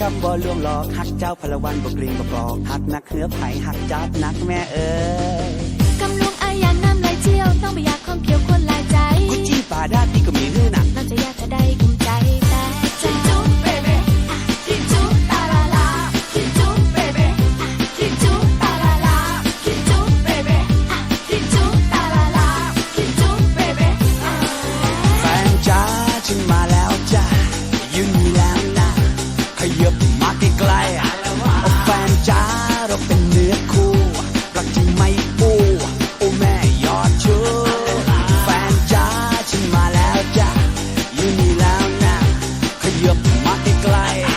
กำบ่ลวงหลอกหักเจ้าพลวันบ่กลิ้งบ่กลอกหักนักเหือไผหักจับนักแม่เอ้ย up my incline